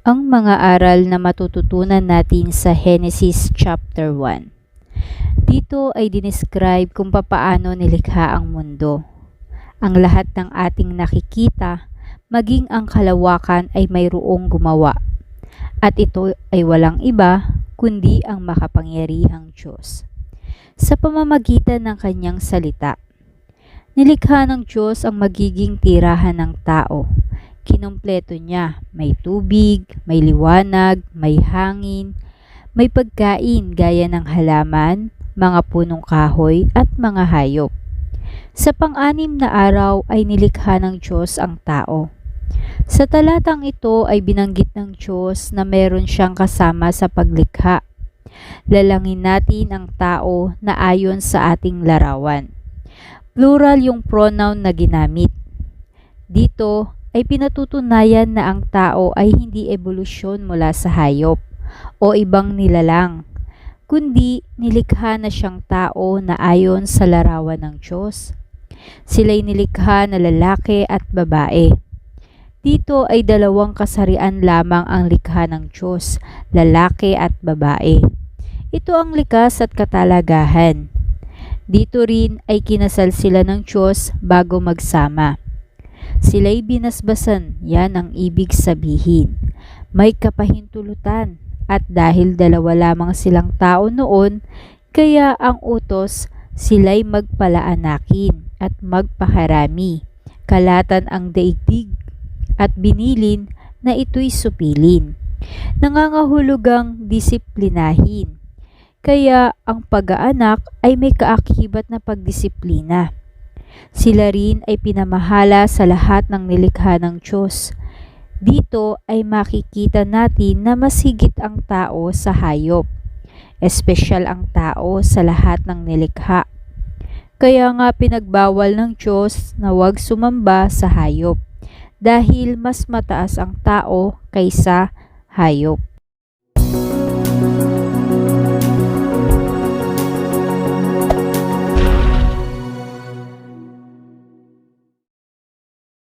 Ang mga aral na matututunan natin sa Genesis chapter 1. Dito ay dinescribe kung papaano nilikha ang mundo. Ang lahat ng ating nakikita, maging ang kalawakan ay mayroong gumawa. At ito ay walang iba kundi ang makapangyarihang Diyos. Sa pamamagitan ng kanyang salita, nilikha ng Diyos ang magiging tirahan ng tao kinumpleto niya. May tubig, may liwanag, may hangin, may pagkain gaya ng halaman, mga punong kahoy at mga hayop. Sa pang-anim na araw ay nilikha ng Diyos ang tao. Sa talatang ito ay binanggit ng Diyos na meron siyang kasama sa paglikha. Lalangin natin ang tao na ayon sa ating larawan. Plural yung pronoun na ginamit. Dito ay pinatutunayan na ang tao ay hindi ebolusyon mula sa hayop o ibang nilalang, kundi nilikha na siyang tao na ayon sa larawan ng Diyos. Sila'y nilikha na lalaki at babae. Dito ay dalawang kasarian lamang ang likha ng Diyos, lalaki at babae. Ito ang likas at katalagahan. Dito rin ay kinasal sila ng Diyos bago magsama. Sila'y binasbasan, yan ang ibig sabihin. May kapahintulutan at dahil dalawa lamang silang tao noon, kaya ang utos sila'y magpalaanakin at magpakarami. Kalatan ang daigdig at binilin na ito'y supilin. Nangangahulugang disiplinahin. Kaya ang pag-aanak ay may kaakibat na pagdisiplina. Sila rin ay pinamahala sa lahat ng nilikha ng Diyos. Dito ay makikita natin na mas higit ang tao sa hayop. Espesyal ang tao sa lahat ng nilikha. Kaya nga pinagbawal ng Diyos na huwag sumamba sa hayop dahil mas mataas ang tao kaysa hayop.